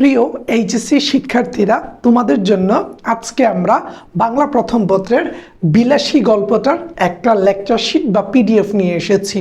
প্রিয় এইচএসসি শিক্ষার্থীরা তোমাদের জন্য আজকে আমরা বাংলা প্রথম পত্রের বিলাসী গল্পটার একটা লেকচার শিট বা পিডিএফ নিয়ে এসেছি।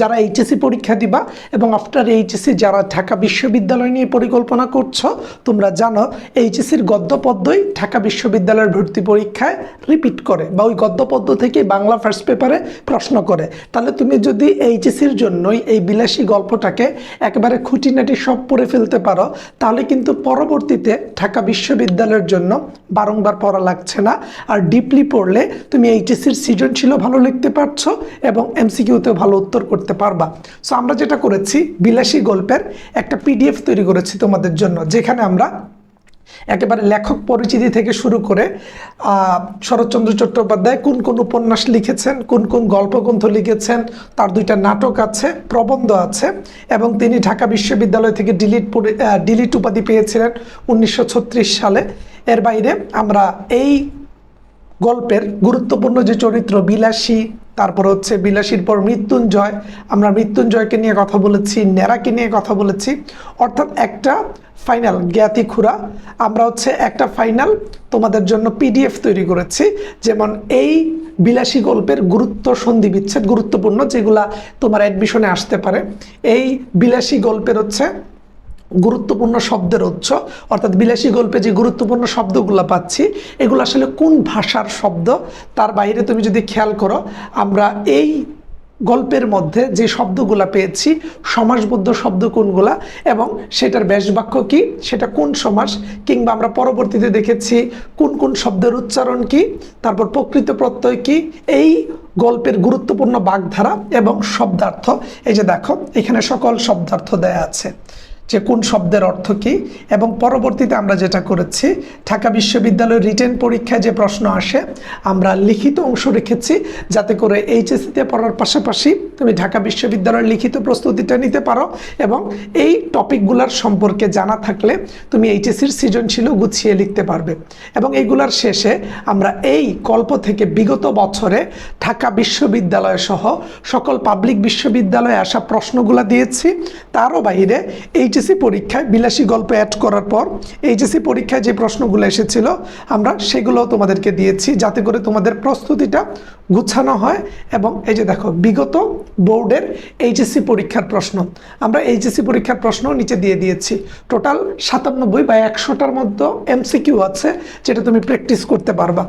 যারা এইচএসসি পরীক্ষা দিবা এবং আফটার এইচএসসি যারা ঢাকা বিশ্ববিদ্যালয় নিয়ে পরিকল্পনা করছ, তোমরা জানো এইচএসসির গদ্য পদ্যই ঢাকা বিশ্ববিদ্যালয়ের ভর্তি পরীক্ষায় রিপিট করে বা ওই গদ্য পদ্য থেকে বাংলা ফার্স্ট পেপারে প্রশ্ন করে। তাহলে তুমি যদি এইচএসির জন্যই এই বিলাসী গল্পটাকে একেবারে খুঁটিনাটি সব পড়ে ফেলতে পারো, তাহলে কিন্তু পরবর্তীতে ঢাকা বিশ্ববিদ্যালয়ের জন্য বারংবার পড়া লাগছে না। আর ডিপলি পড়লে তুমি এইচএসির সৃজনশীলও ভালো লিখতে পারছ এবং এমসিকিউতেও ভালো উত্তর করতে পারবা। সো আমরা যেটা করেছি, বিলাসী গল্পের একটা পিডিএফ তৈরি করেছি তোমাদের জন্য, যেখানে আমরা একেবারে লেখক পরিচিতি থেকে শুরু করে শরৎচন্দ্র চট্টোপাধ্যায় কোন কোন উপন্যাস লিখেছেন, কোন কোন গল্পগ্রন্থ লিখেছেন, তার দুইটা নাটক আছে, প্রবন্ধ আছে, এবং তিনি ঢাকা বিশ্ববিদ্যালয় থেকে ডিলিট ডিলিট উপাধি পেয়েছিলেন উনিশশো ছত্রিশ সালে। এর বাইরে আমরা এই গল্পের গুরুত্বপূর্ণ যে চরিত্র বিলাসী, তারপর হচ্ছে বিলাসীর পর মৃত্যুঞ্জয়। আমরা মৃত্যুঞ্জয়কে নিয়ে কথা বলেছি, নেরাকে নিয়ে কথা বলেছি। অর্থাৎ একটা ফাইনাল জ্ঞাতি খুরা আমরা হচ্ছে একটা ফাইনাল তোমাদের জন্য পিডিএফ তৈরি করেছি, যেমন এই বিলাসী গল্পের গুরুত্ব, সন্ধি বিচ্ছেদ গুরুত্বপূর্ণ, যেগুলা তোমার অ্যাডমিশনে আসতে পারে। এই বিলাসী গল্পের হচ্ছে গুরুত্বপূর্ণ শব্দের উৎস, অর্থাৎ বিলাসী গল্পে যে গুরুত্বপূর্ণ শব্দগুলো পাচ্ছি, এগুলো আসলে কোন ভাষার শব্দ? তার বাইরে তুমি যদি খেয়াল করো, আমরা এই গল্পের মধ্যে যে শব্দগুলো পেয়েছি, সমাসবদ্ধ শব্দ কোনগুলা এবং সেটার ব্যাসবাক্য কি, সেটা কোন সমাস, কিংবা আমরা পরবর্তীতে দেখেছি কোন কোন শব্দের উচ্চারণ কি, তারপর প্রকৃত প্রত্যয় কি, এই গল্পের গুরুত্বপূর্ণ বাগধারা এবং শব্দার্থ। এই যে দেখো, এখানে সকল শব্দার্থ দেয়া আছে। যে কোন শব্দের অর্থ কী? এবং পরবর্তীতে আমরা যেটা করেছি, ঢাকা বিশ্ববিদ্যালয়ের রিটেন পরীক্ষায় যে প্রশ্ন আসে, আমরা লিখিত অংশ রেখেছি যাতে করে এইচএসিতে পড়ার পাশাপাশি তুমি ঢাকা বিশ্ববিদ্যালয়ের লিখিত প্রস্তুতিটা নিতে পারো এবং এই টপিকগুলোর সম্পর্কে জানা থাকলে তুমি এইচএসসির সৃজনশীলও গুছিয়ে লিখতে পারবে। এবং এইগুলার শেষে আমরা এই গল্প থেকে বিগত বছরে ঢাকা বিশ্ববিদ্যালয় সহ সকল পাবলিক বিশ্ববিদ্যালয়ে আসা প্রশ্নগুলো দিয়েছি। তারও বাইরে এইচএসসি পরীক্ষায় বিলাসী গল্প অ্যাড করার পর এইচএসসি পরীক্ষায় যে প্রশ্নগুলো এসেছিল, আমরা সেগুলোও তোমাদেরকে দিয়েছি। যাতে করে তোমাদের প্রস্তুতিটা গুছানো হয় এবং এই যে দেখো, বিগত বোর্ডের এইচএসসি পরীক্ষার প্রশ্ন। আমরা এইচএসসি পরীক্ষার প্রশ্ন নিচে দিয়ে দিয়েছি। টোটাল সাতানব্বই বা একশোটার মধ্যে এমসিকিউ আছে, যেটা তুমি প্র্যাকটিস করতে পারবা।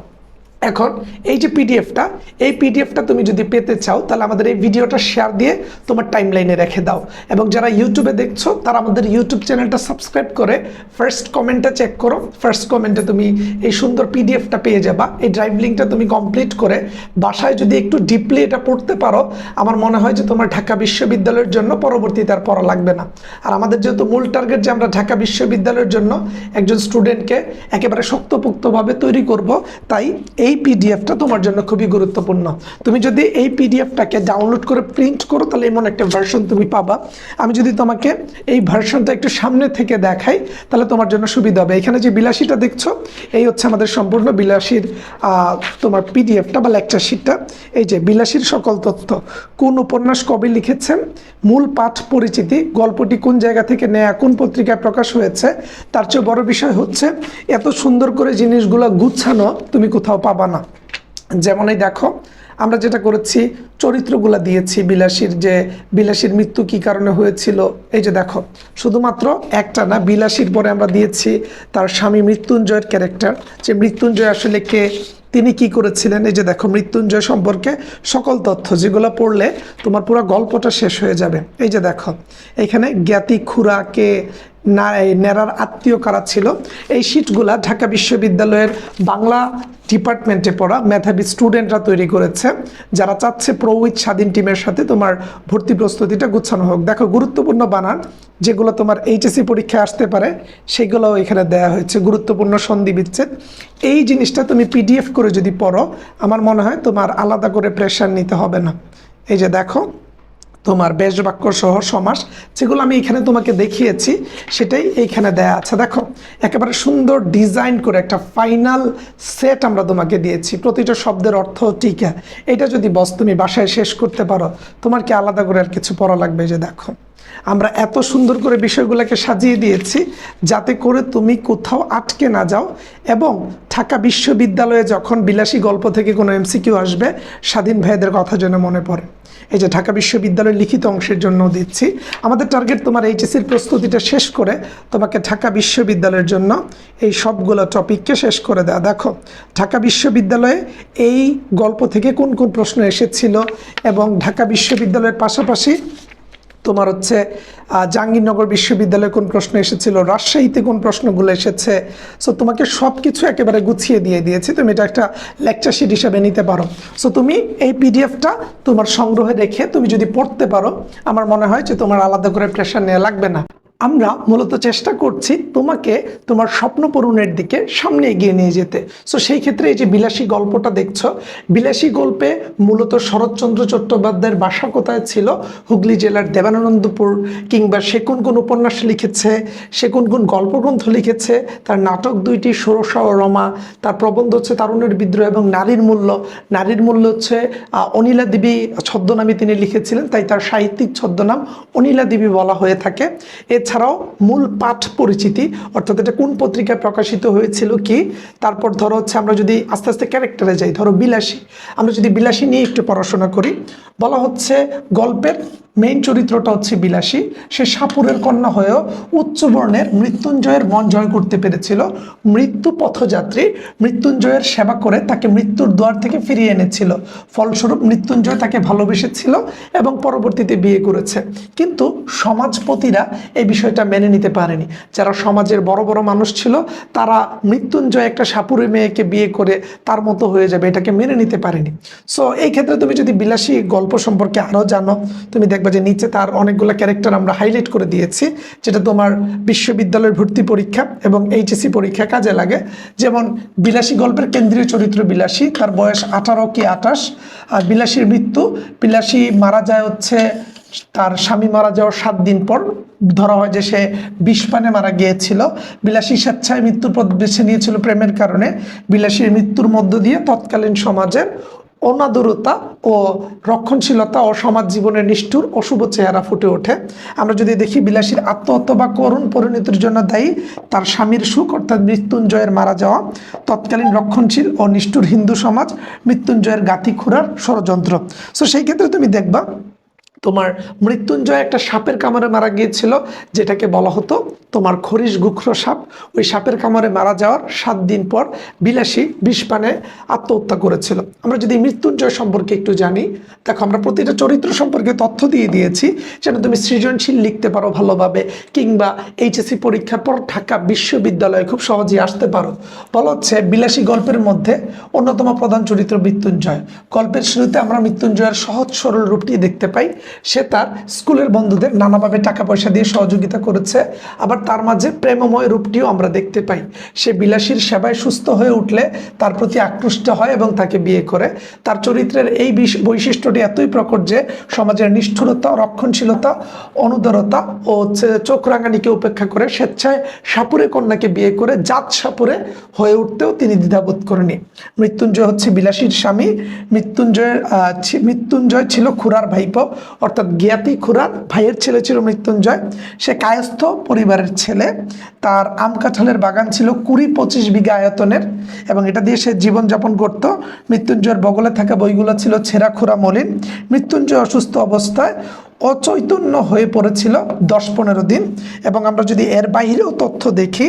এখন এই যে পিডিএফটা এই পিডিএফটা তুমি যদি পেতে চাও, তাহলে আমাদের এই ভিডিওটা শেয়ার দিয়ে তোমার টাইমলাইনে রেখে দাও। এবং যারা ইউটিউবে দেখছ, তারা আমাদের ইউটিউব চ্যানেলটা সাবস্ক্রাইব করে ফার্স্ট কমেন্টটা চেক করো। ফার্স্ট কমেন্টে তুমি এই সুন্দর পিডিএফটা পেয়ে যাবা। এই ড্রাইভ লিঙ্কটা তুমি কমপ্লিট করে বাসায় যদি একটু ডিপলি এটা পড়তে পারো, আমার মনে হয় যে তোমার ঢাকা বিশ্ববিদ্যালয়ের জন্য পরবর্তীতে আর পড়া লাগবে না। আর আমাদের যেহেতু মূল টার্গেট যে আমরা ঢাকা বিশ্ববিদ্যালয়ের জন্য একজন স্টুডেন্টকে একেবারে শক্তপোক্তভাবে তৈরি করব, তাই এই পিডিএফটা তোমার জন্য খুবই গুরুত্বপূর্ণ। তুমি যদি এই পিডিএফটাকে ডাউনলোড করে প্রিন্ট করো, তাহলে এমন একটা ভার্সন তুমি পাবা। আমি যদি তোমাকে এই ভার্সনটা একটু সামনে থেকে দেখাই, তাহলে তোমার জন্য সুবিধা হবে। এখানে যে বিলাসীটা দেখছ, এই হচ্ছে আমাদের সম্পূর্ণ বিলাসীর তোমার পিডিএফটা বা লেকচার শিটটা এই যে বিলাসীর সকল তথ্য। কোন উপন্যাস কবে লিখেছেন? মূল পাঠ পরিচিতি, গল্পটি কোন জায়গা থেকে নেয়া, কোন পত্রিকায় প্রকাশ হয়েছে? তার চেয়ে বড় বিষয় হচ্ছে, এত সুন্দর করে জিনিসগুলো গুছানো তুমি কোথাও পাবা না। যেমন এই দেখো, আমরা যেটা করেছি, চরিত্রগুলো দিয়েছি, বিলাসীর যে, বিলাসীর মৃত্যু কি কারণে হয়েছিল, এই যে দেখো, শুধুমাত্র একটা না, বিলাসীর পরে আমরা দিয়েছি তার স্বামী মৃত্যুঞ্জয়ের ক্যারেক্টার যে মৃত্যুঞ্জয় আসলে কে? তিনি কি করেছিলেন? এই যে দেখো, মৃত্যুঞ্জয় সম্পর্কে সকল তথ্য যেগুলো পড়লে তোমার পুরো গল্পটা শেষ হয়ে যাবে। এই যে দেখো, এখানে জ্ঞাতি খুরাকে না নেরার আত্মীয় কারা ছিল? এই শিটগুলা ঢাকা বিশ্ববিদ্যালয়ের বাংলা ডিপার্টমেন্টে পড়া মেধাবী স্টুডেন্টরা তৈরি করেছে, যারা চাচ্ছে প্রো উইথ স্বাধীন টিমের সাথে তোমার ভর্তি প্রস্তুতিটা গুছানো হোক। দেখো, গুরুত্বপূর্ণ বানান যেগুলো তোমার এইচএসসি পরীক্ষায় আসতে পারে, সেগুলোও এখানে দেওয়া হয়েছে। গুরুত্বপূর্ণ সন্ধি বিচ্ছেদ। এই জিনিসটা তুমি পিডিএফ করে যদি পড়ো, আমার মনে হয় তোমার আলাদা করে প্রেশার নিতে হবে না। এই যে দেখো তোমার বেশ বাক্য সহ সমাস, যেগুলো আমি এখানে তোমাকে দেখিয়েছি, সেটাই এইখানে দেয়া আছে। দেখো, একেবারে সুন্দর ডিজাইন করে একটা ফাইনাল সেট আমরা তোমাকে দিয়েছি। প্রতিটা শব্দের অর্থ টিকা এটা যদি বস, তুমি বাসায় শেষ করতে পারো, তোমার কি আলাদা করে আর কিছু পড়া লাগবে যে দেখো? আমরা এত সুন্দর করে বিষয়গুলোকে সাজিয়ে দিয়েছি, যাতে করে তুমি কোথাও আটকে না যাও এবং ঢাকা বিশ্ববিদ্যালয়ে যখন বিলাসী গল্প থেকে কোনো এমসিকিউ আসবে, স্বাধীন ভাইদের কথা যেন মনে পড়ে। এই যে ঢাকা বিশ্ববিদ্যালয়ের লিখিত অংশের জন্য দিচ্ছি। আমাদের টার্গেট তোমার এইচএসির প্রস্তুতিটা শেষ করে তোমাকে ঢাকা বিশ্ববিদ্যালয়ের জন্য এই সবগুলো টপিককে শেষ করে দেওয়া দেখো, ঢাকা বিশ্ববিদ্যালয়ে এই গল্প থেকে কোন কোন প্রশ্ন এসেছিল এবং ঢাকা বিশ্ববিদ্যালয়ের পাশাপাশি তোমার হচ্ছে জাহাঙ্গীরনগর বিশ্ববিদ্যালয়ে কোন প্রশ্ন এসেছিল, রাজশাহীতে কোন প্রশ্নগুলো এসেছে? সো তোমাকে সব কিছু একেবারে গুছিয়ে দিয়ে দিয়েছি। তুমি এটা একটা লেকচার শিট হিসাবে নিতে পারো। সো তুমি এই পিডিএফটা তোমার সংগ্রহে রেখে তুমি যদি পড়তে পারো, আমার মনে হয় যে তোমার আলাদা করে প্রেশার নেওয়া লাগবে না। আমরা মূলত চেষ্টা করছি তোমাকে তোমার স্বপ্ন পূরণের দিকে সামনে এগিয়ে নিয়ে যেতে। সো সেই ক্ষেত্রে এই যে বিলাসী গল্পটা দেখছ, বিলাসী গল্পে মূলত শরৎচন্দ্র চট্টোপাধ্যায়ের বাসা কোথায় ছিল? হুগলি জেলার দেবানন্দপুর কিংবা সে কোন কোন উপন্যাস লিখেছে, সে কোন কোন গল্পগ্রন্থ লিখেছে, তার নাটক দুইটি ষোড়শা ও রমা, তার প্রবন্ধ হচ্ছে তারুণের বিদ্রোহ এবং নারীর মূল্য। নারীর মূল্য হচ্ছে অনিলা দেবী ছদ্মনামে তিনি লিখেছিলেন, তাই তার সাহিত্যিক ছদ্মনাম অনিলা দেবী বলা হয়ে থাকে। এছাড়াও মূল পাঠ পরিচিতি, অর্থাৎ এটা কোন পত্রিকায় প্রকাশিত হয়েছিল কি, তারপর ধরো হচ্ছে আমরা যদি আস্তে আস্তে ক্যারেক্টারে যাই, ধরো বিলাসী। আমরা যদি বিলাসী নিয়ে একটু পড়াশোনা করি, বলা হচ্ছে গল্পের মেইন চরিত্রটা হচ্ছে বিলাসী। সে সাপুরের কন্যা হয়েও উচ্চবর্ণের মৃত্যুঞ্জয়ের মন জয় করতে পেরেছিল। মৃত্যু পথযাত্রী মৃত্যুঞ্জয়ের সেবা করে তাকে মৃত্যুর দ্বার থেকে ফিরিয়ে এনেছিল। ফলস্বরূপ মৃত্যুঞ্জয় তাকে ভালোবেসেছিল এবং পরবর্তীতে বিয়ে করেছে। কিন্তু সমাজপতিরা এই বিষয়টা মেনে নিতে পারেনি। যারা সমাজের বড় বড় মানুষ ছিল, তারা মৃত্যুঞ্জয় একটা সাপুরে মেয়েকে বিয়ে করে তার মতো হয়ে যাবে, এটাকে মেনে নিতে পারেনি। সো এই ক্ষেত্রে তুমি যদি বিলাসী গল্প সম্পর্কে আরও জানো, তুমি দেখবে যে নিচে তার অনেকগুলো ক্যারেক্টার আমরা হাইলাইট করে দিয়েছি, যেটা তোমার বিশ্ববিদ্যালয়ের ভর্তি পরীক্ষা এবং এইচএসসি পরীক্ষা কাজে লাগে। যেমন বিলাসী গল্পের কেন্দ্রীয় চরিত্র বিলাসী, তার বয়স আঠারো কি আঠাশ, আর বিলাসীর মৃত্যু, বিলাসী মারা যায় হচ্ছে তার স্বামী মারা যাওয়ার সাত দিন পর ধরা হয় যে সে বিষপানে মারা গিয়েছিল। বিলাসী স্বেচ্ছায় মৃত্যুর পথ বেছে নিয়েছিল প্রেমের কারণে। বিলাসীর মৃত্যুর মধ্য দিয়ে তৎকালীন সমাজের অনাদরতা ও রক্ষণশীলতা ও সমাজ জীবনের নিষ্ঠুর অশুভ চেহারা ফুটে ওঠে। আমরা যদি দেখি বিলাসীর আত্মহত্যা বা করুণ পরিণতির জন্য দায়ী, তার স্বামীর সুখ অর্থাৎ মৃত্যুঞ্জয়ের মারা যাওয়া, তৎকালীন রক্ষণশীল ও নিষ্ঠুর হিন্দু সমাজ মৃত্যুঞ্জয়ের গাতি খুঁড়ার ষড়যন্ত্র। সো সেই ক্ষেত্রে তুমি দেখবা তোমার মৃত্যুঞ্জয় একটা সাপের কামড়ে মারা গিয়েছিল, যেটাকে বলা হতো তোমার খরিশ গুখ্র সাপ। ওই সাপের কামড়ে মারা যাওয়ার সাত দিন পর বিলাসী বিষপানে আত্মহত্যা করেছিল। আমরা যদি মৃত্যুঞ্জয় সম্পর্কে একটু জানি, দেখো আমরা প্রতিটা চরিত্র সম্পর্কে তথ্য দিয়ে দিয়েছি, যেন তুমি সৃজনশীল লিখতে পারো ভালোভাবে, কিংবা এইচএসসি পরীক্ষার পর ঢাকা বিশ্ববিদ্যালয়ে খুব সহজেই আসতে পারো। বলা হচ্ছে বিলাসী গল্পের মধ্যে অন্যতম প্রধান চরিত্র মৃত্যুঞ্জয়। গল্পের শুরুতে আমরা মৃত্যুঞ্জয়ের সহজ সরল রূপটি দেখতে পাই। সে তার স্কুলের বন্ধুদের নানাভাবে টাকা পয়সা দিয়ে সহযোগিতা করেছে। আবার তার মাঝে প্রেমময় রূপটিও আমরা দেখতে পাই। সে বিলাসীর সেবায় সুস্থ হয়ে উঠলে তার প্রতি আকৃষ্ট হয় এবং তাকে বিয়ে করে। তার চরিত্রের এই বৈশিষ্ট্যটি এতই প্রকট যে সমাজের নিষ্ঠুরতা, রক্ষণশীলতা, অনুদারতা ও চোখ রাঙানিকে উপেক্ষা করে স্বেচ্ছায় সাপুরে কন্যাকে বিয়ে করে জাত সাপুরে হয়ে উঠতেও তিনি দ্বিধাবোধ করেনি মৃত্যুঞ্জয় হচ্ছে বিলাসীর স্বামী। মৃত্যুঞ্জয়ের মৃত্যুঞ্জয় ছিল খুড়ার ভাইপো। অর্থাৎ জ্ঞাতি খুড়ার ভাইয়ের ছেলে ছিল মৃত্যুঞ্জয়। সে কায়স্থ পরিবারের ছেলে। তার আম কাঁঠালের বাগান ছিল কুড়ি পঁচিশ বিঘা আয়তনের এবং এটা দিয়ে সে জীবনযাপন করত। মৃত্যুঞ্জয়ের বগলে থাকা বইগুলো ছিল ছেঁড়া খুড়া মলিন। মৃত্যুঞ্জয় অসুস্থ অবস্থায় অচৈতন্য হয়ে পড়েছিল দশ পনেরো দিন। এবং আমরা যদি এর বাইরেও তথ্য দেখি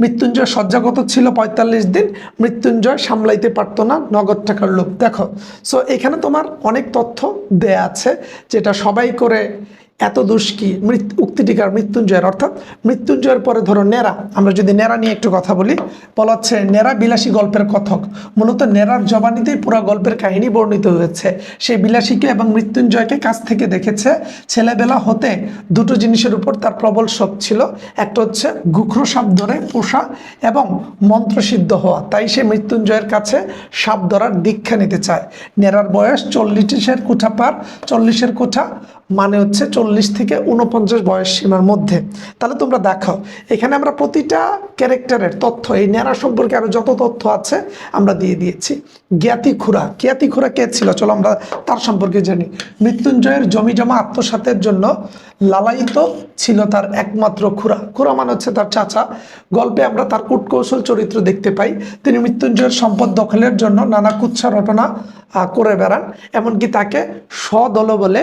মৃত্যুঞ্জয় শয্যাগত ছিল পঁয়তাল্লিশ দিন, মৃত্যুঞ্জয় সামলাইতে পারত না, নগদ টাকার লোভ। দেখো সো এখানে তোমার অনেক তথ্য দেয়া আছে, যেটা সবাই করে এত দুষ্কি মৃত্যু উক্তিটিকার মৃত্যুঞ্জয়ের অর্থাৎ মৃত্যুঞ্জয়ের পরে ধরো নেরা, আমরা যদি নেরা নিয়ে একটু কথা বলি, বলা হচ্ছে নেরা বিলাসী গল্পের কথক। মূলত নেরার জবানিতেই পুরো গল্পের কাহিনী বর্ণিত হয়েছে। সেই বিলাসীকে এবং মৃত্যুঞ্জয়কে কাছ থেকে দেখেছে, ছেলেবেলা হতে দুটো জিনিসের উপর তার প্রবল শখ ছিল। একটা হচ্ছে গুখ্র সাপ ধরে পোষা এবং মন্ত্রসিদ্ধ হওয়া। তাই সে মৃত্যুঞ্জয়ের কাছে সাপ ধরার দীক্ষা নিতে চায়। নেরার বয়স চল্লিশের কোঠা পার, চল্লিশের কোঠা মানে হচ্ছে চল্লিশ থেকে উনপঞ্চাশ বয়স সীমার মধ্যে। তাহলে তোমরা দেখো এখানে আমরা প্রতিটা ক্যারেক্টারের তথ্য, এই ন্যাড়া সম্পর্কে আরও যত তথ্য আছে আমরা দিয়ে দিয়েছি। জ্ঞাতি খুরা জ্ঞাতি খুরা কে ছিল? চলো আমরা তার সম্পর্কে জানি। মৃত্যুঞ্জয়ের জমি জমা আত্মসাতের জন্য লালায়িত ছিল তার একমাত্র খুরা। খুরা মানে হচ্ছে তার চাচা। গল্পে আমরা তার কূটকৌশল চরিত্র দেখতে পাই। তিনি মৃত্যুঞ্জয়ের সম্পদ দখলের জন্য নানা কুচ্ছা রটনা করে বেড়ান, এমনকি তাকে স্বদল বলে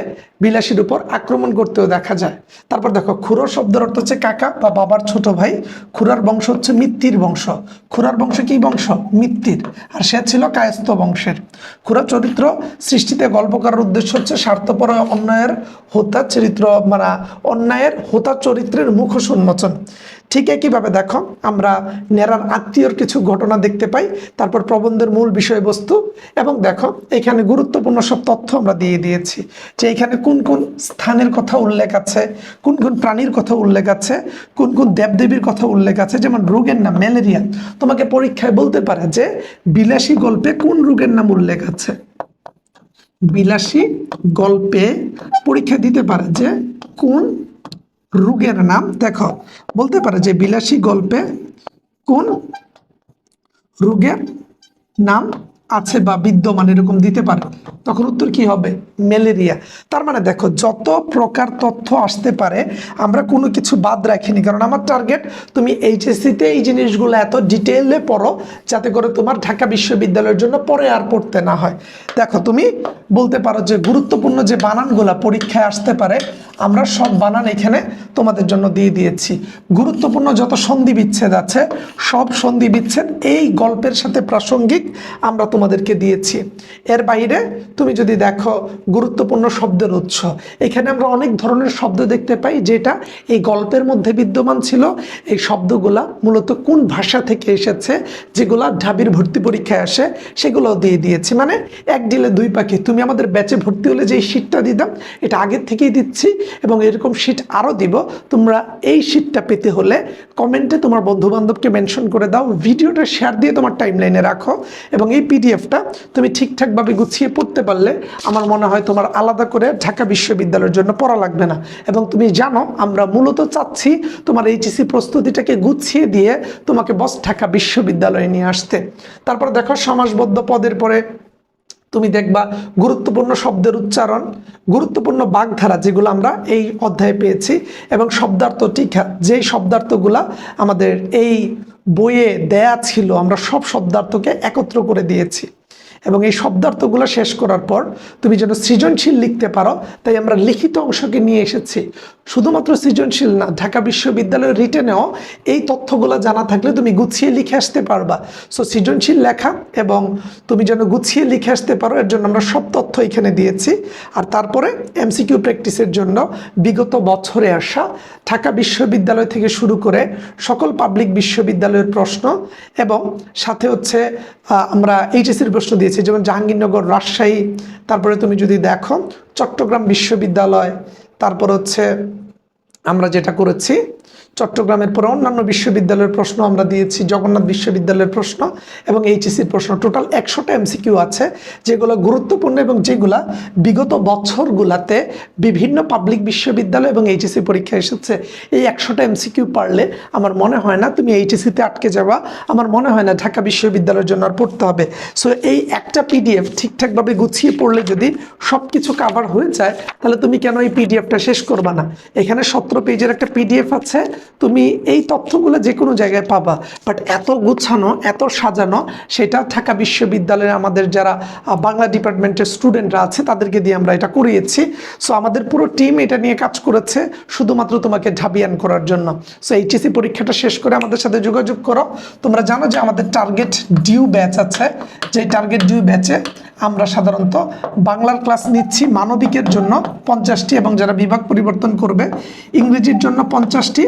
বিলাসীর উপর আক্রমণ করতেও দেখা যায়। তারপর দেখো, খুরো শব্দের অর্থ হচ্ছে কাকা বা বাবার ছোট ভাই। খুরার বংশ হচ্ছে মিত্তির বংশ। খুরার বংশ কি বংশ? মিত্তির। আর সে ছিল কায়স্থ বংশের। খুরা চরিত্র সৃষ্টিতে গল্প করার উদ্দেশ্য হচ্ছে স্বার্থপর অন্যায়ের হোতা চরিত্র মানে অন্যায়ের হোতা চরিত্রের মুখোশ উন্মোচন। ঠিক একইভাবে দেখো, আমরা নেরার আত্মীয়র কিছু ঘটনা দেখতে পাই, তারপর প্রবন্ধের মূল বিষয়বস্তু, এবং দেখো, এখানে গুরুত্বপূর্ণ সব তথ্য আমরা দিয়ে দিয়েছি যে এখানে কোন কোন স্থানের কথা উল্লেখ আছে, কোন কোন প্রাণীর কথা উল্লেখ আছে, কোন কোন দেবদেবীর কথা উল্লেখ আছে, যেমন রোগের নাম ম্যালেরিয়া। তোমাকে পরীক্ষায় বলতে পারে যে বিলাসী গল্পে কোন রোগের নাম উল্লেখ আছে? বিলাসী গল্পে পরীক্ষা দিতে পারে যে কোন রোগের নাম দেখো। বলতে পারে যে বিলাসী গল্পে কোন রোগের নাম আছে বা বিদ্যমান এরকম দিতে পারে, তখন উত্তর কি হবে? ম্যালেরিয়া। তার মানে দেখো, যত প্রকার তথ্য আসতে পারে, আমরা কোনো কিছু বাদ রাখিনি। কারণ আমার টার্গেট তুমি এইচএসসিতে এই জিনিসগুলো এত ডিটেইলে পড়ো, যাতে করে তোমার ঢাকা বিশ্ববিদ্যালয়ের জন্য পরে আর পড়তে না হয়। দেখো, তুমি বলতে পারো যে গুরুত্বপূর্ণ যে বানানগুলো পরীক্ষায় আসতে পারে, আমরা সব বানান এখানে তোমাদের জন্য দিয়ে দিয়েছি। গুরুত্বপূর্ণ যত সন্ধি বিচ্ছেদ আছে, সব সন্ধি বিচ্ছেদ এই গল্পের সাথে প্রাসঙ্গিক আমরা তোমাদেরকে দিয়েছি। এর বাইরে তুমি যদি দেখো গুরুত্বপূর্ণ শব্দের উৎস, এখানে আমরা অনেক ধরনের শব্দ দেখতে পাই যেটা এই গল্পের মধ্যে বিদ্যমান ছিল। এই শব্দগুলা মূলত কোন ভাষা থেকে এসেছে, যেগুলা ঢাবির ভর্তি পরীক্ষায় আসে সেগুলো দিয়ে দিয়েছি। মানে এক ডিলে দুই পাখি, তুমি আমাদের ব্যাচে ভর্তি হলে যে শীটটা দিতাম, এটা আগের থেকেই দিচ্ছি এবং এরকম শীট আরও দিব। তোমরা এই শীটটা পেতে হলে কমেন্টে তোমার বন্ধু বান্ধবকে মেনশন করে দাও ভিডিওটা শেয়ার দিয়ে তোমার টাইমলাইনে রাখো এবং এই পিডিএফটা তুমি ঠিকঠাকভাবে গুছিয়ে পড়তে পারলে আমার মনে হয় তোমার আলাদা করে ঢাকা বিশ্ববিদ্যালয়ের জন্য পড়া লাগবে না। এবং তুমি জানো, আমরা মূলত চাচ্ছি তোমার এইচএসি প্রস্তুতিটাকে গুছিয়ে দিয়ে তোমাকে বস ঢাকা বিশ্ববিদ্যালয়ে নিয়ে আসতে। তারপর দেখো, সমাসবদ্ধ পদের পরে তুমি দেখবা গুরুত্বপূর্ণ শব্দের উচ্চারণ, গুরুত্বপূর্ণ বাগধারা যেগুলো আমরা এই অধ্যায়ে পেয়েছি এবং শব্দার্থ টিকা যেই শব্দার্থগুলা আমাদের এই বইয়ে দেয়া ছিল, আমরা সব শব্দার্থকে একত্র করে দিয়েছি। এবং এই শব্দার্থগুলো শেষ করার পর তুমি যেন সৃজনশীল লিখতে পারো, তাই আমরা লিখিত অংশকে নিয়ে এসেছি। শুধুমাত্র সৃজনশীল না, ঢাকা বিশ্ববিদ্যালয়ের রিটেনেও এই তথ্যগুলো জানা থাকলে তুমি গুছিয়ে লিখে আসতে পারবা। সো সৃজনশীল লেখা এবং তুমি যেন গুছিয়ে লিখে আসতে পারো, এর জন্য আমরা সব তথ্য এখানে দিয়েছি। আর তারপরে এমসিকিউ প্র্যাকটিসের জন্য বিগত বছরে আসা ঢাকা বিশ্ববিদ্যালয় থেকে শুরু করে সকল পাবলিক বিশ্ববিদ্যালয়ের প্রশ্ন এবং সাথে হচ্ছে আমরা এইচএসির প্রশ্ন দিয়েছি, যেমন জাহাঙ্গীরনগর, রাজশাহী, তারপরে তুমি যদি দেখো চট্টগ্রাম বিশ্ববিদ্যালয়, তারপর হচ্ছে আমরা যেটা করেছি চট্টগ্রামের পরে অন্যান্য বিশ্ববিদ্যালয়ের প্রশ্ন আমরা দিয়েছি, জগন্নাথ বিশ্ববিদ্যালয়ের প্রশ্ন এবং এইচএসির প্রশ্ন। টোটাল একশোটা এমসিকিউ আছে, যেগুলো গুরুত্বপূর্ণ এবং যেগুলা বিগত বছরগুলাতে বিভিন্ন পাবলিক বিশ্ববিদ্যালয় এবং এইচএসি পরীক্ষা এসেছে। এই একশোটা এমসিকিউ পারলে আমার মনে হয় না তুমি এইচএসিতে আটকে যাবা, আমার মনে হয় না ঢাকা বিশ্ববিদ্যালয়ের জন্য আর পড়তে হবে। সো এই একটা পিডিএফ ঠিকঠাকভাবে গুছিয়ে পড়লে যদি সব কিছু কাভার হয়ে যায়, তাহলে তুমি কেন এই পিডিএফটা শেষ করবা না? এখানে সতেরো পেজের একটা পিডিএফ আছে তুমি এই তথ্যগুলো যে কোনো জায়গায় পাবা। বাট এত গুছানো, এত সাজানো, সেটা ঢাকা বিশ্ববিদ্যালয়ে আমাদের যারা বাংলা ডিপার্টমেন্টের স্টুডেন্টরা আছে, তাদেরকে দিয়ে আমরা এটা করিয়েছি। সো আমাদের পুরো টিম এটা নিয়ে কাজ করেছে, শুধুমাত্র তোমাকে ঢাবিয়ান করার জন্য। সো এইচএসি পরীক্ষাটা শেষ করে আমাদের সাথে যোগাযোগ করো। তোমরা জানো যে আমাদের টার্গেট ডিউ ব্যাচ আছে। যে টার্গেট ডিউ ব্যাচে আমরা সাধারণত বাংলার ক্লাস নিচ্ছি মানবিকের জন্য পঞ্চাশটি এবং যারা বিভাগ পরিবর্তন করবে, ইংরেজির জন্য পঞ্চাশটি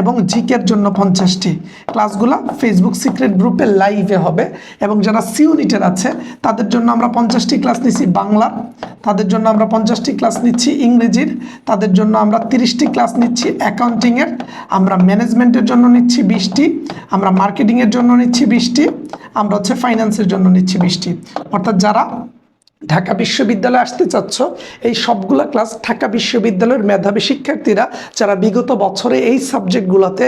এবং জিকের জন্য পঞ্চাশটি। ক্লাসগুলো ফেসবুক সিক্রেট গ্রুপে লাইভে হবে এবং যারা সি ইউনিটের আছে, তাদের জন্য আমরা পঞ্চাশটি ক্লাস নিচ্ছি বাংলা, তাদের জন্য আমরা পঞ্চাশটি ক্লাস নিচ্ছি ইংরেজির, তাদের জন্য আমরা তিরিশটি ক্লাস নিচ্ছি অ্যাকাউন্টিংয়ের আমরা ম্যানেজমেন্টের জন্য নিচ্ছি বিশটি, আমরা মার্কেটিংয়ের জন্য নিচ্ছি বিশটি, আমরা হচ্ছে ফাইন্যান্সের জন্য নিচ্ছি বিশটি। অর্থাৎ যারা Tá? ঢাকা বিশ্ববিদ্যালয়ে আসতে চাচ্ছ, এই সবগুলা ক্লাস ঢাকা বিশ্ববিদ্যালয়ের মেধাবী শিক্ষার্থীরা যারা বিগত বছরে এই সাবজেক্টগুলোতে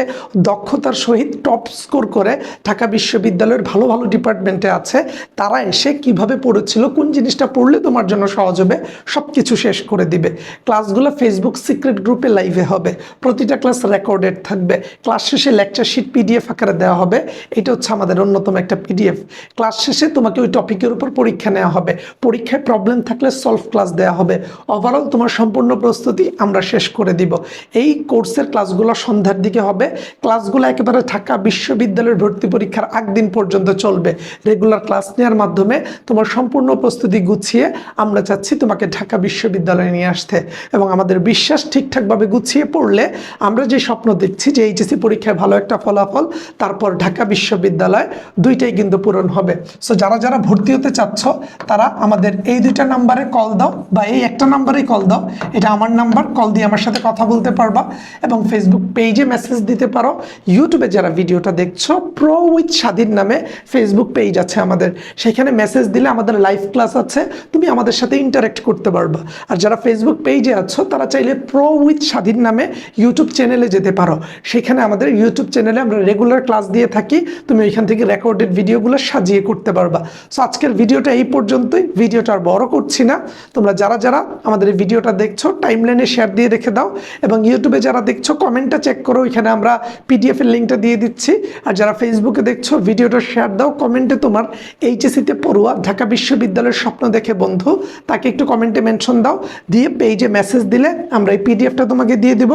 দক্ষতার সহিত টপ স্কোর করে ঢাকা বিশ্ববিদ্যালয়ের ভালো ভালো ডিপার্টমেন্টে আছে, তারা এসে কীভাবে পড়েছিল, কোন জিনিসটা পড়লে তোমার জন্য সহজ হবে সব কিছু শেষ করে দিবে। ক্লাসগুলো ফেসবুক সিক্রেট গ্রুপে লাইভে হবে, প্রতিটা ক্লাস রেকর্ডেড থাকবে ক্লাস শেষে লেকচার শিট পিডিএফ আকারে দেওয়া হবে, এটা হচ্ছে আমাদের অন্যতম একটা পিডিএফ ক্লাস শেষে তোমাকে ওই টপিকের উপর পরীক্ষা নেওয়া হবে পরীক্ষায় প্রবলেম থাকলে সলভ ক্লাস দেওয়া হবে। ওভারঅল তোমার সম্পূর্ণ প্রস্তুতি আমরা শেষ করে দিব। এই কোর্সের ক্লাসগুলো সন্ধ্যার দিকে হবে। ক্লাসগুলো একেবারে ঢাকা বিশ্ববিদ্যালয়ের ভর্তি পরীক্ষার আগ দিন পর্যন্ত চলবে। রেগুলার ক্লাস নেওয়ার মাধ্যমে তোমার সম্পূর্ণ প্রস্তুতি গুছিয়ে আমরা চাচ্ছি তোমাকে ঢাকা বিশ্ববিদ্যালয়ে নিয়ে আসতে। এবং আমাদের বিশ্বাস ঠিকঠাকভাবে গুছিয়ে পড়লে আমরা যে স্বপ্ন দেখছি যে এইচএসসি পরীক্ষায় ভালো একটা ফলাফল, তারপর ঢাকা বিশ্ববিদ্যালয় দুইটাই কিন্তু পূরণ হবে। সো যারা যারা ভর্তি হতে চাচ্ছ, তারা আমাদের এই দুইটা নাম্বারে কল দাও বা এই একটা নাম্বারেই কল দাও। এটা আমার নাম্বার, কল দিয়ে আমার সাথে কথা বলতে পারবা এবং ফেসবুক পেজে মেসেজ দিতে পারো। ইউটিউবে যারা ভিডিওটা দেখছ প্রো উইথ স্বাধীন নামে ফেসবুক পেজ আছে আমাদের। সেখানে মেসেজ দিলে আমাদের লাইভ ক্লাস আছে, তুমি আমাদের সাথে ইন্টারেক্ট করতে পারবা। আর যারা ফেসবুক পেজে আছো, তারা চাইলে প্রো উইথ স্বাধীন নামে ইউটিউব চ্যানেলে যেতে পারো। সেখানে আমাদের ইউটিউব চ্যানেলে আমরা রেগুলার ক্লাস দিয়ে থাকি। তুমি ওইখান থেকে রেকর্ডেড ভিডিওগুলো সাজিয়ে করতে পারবা। সো আজকের ভিডিওটা এই পর্যন্তই। ভিডিওটা আর বড় করছি না। তোমরা যারা যারা আমাদের ভিডিওটা দেখছ টাইমলাইনে শেয়ার দিয়ে রেখে দাও এবং ইউটিউবে যারা দেখছ কমেন্টটা চেক করো, ওইখানে আমরা পিডিএফ এর লিঙ্কটা দিয়ে দিচ্ছি। আর যারা ফেসবুকে দেখছ, ভিডিওটা শেয়ার দাও কমেন্টে তোমার এইচএসিতে পড়ুয়া, ঢাকা বিশ্ববিদ্যালয়ের স্বপ্ন দেখে বন্ধু, তাকে একটু কমেন্টে মেনশন দাও, দিয়ে পেজে মেসেজ দিলে আমরা এই পিডিএফটা তোমাকে দিয়ে দিব।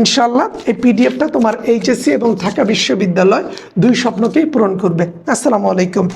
ইনশাল্লাহ এই পিডিএফটা তোমার এইচএসসি এবং ঢাকা বিশ্ববিদ্যালয় দুই স্বপ্নকেই পূরণ করবে। আসসালামু আলাইকুম।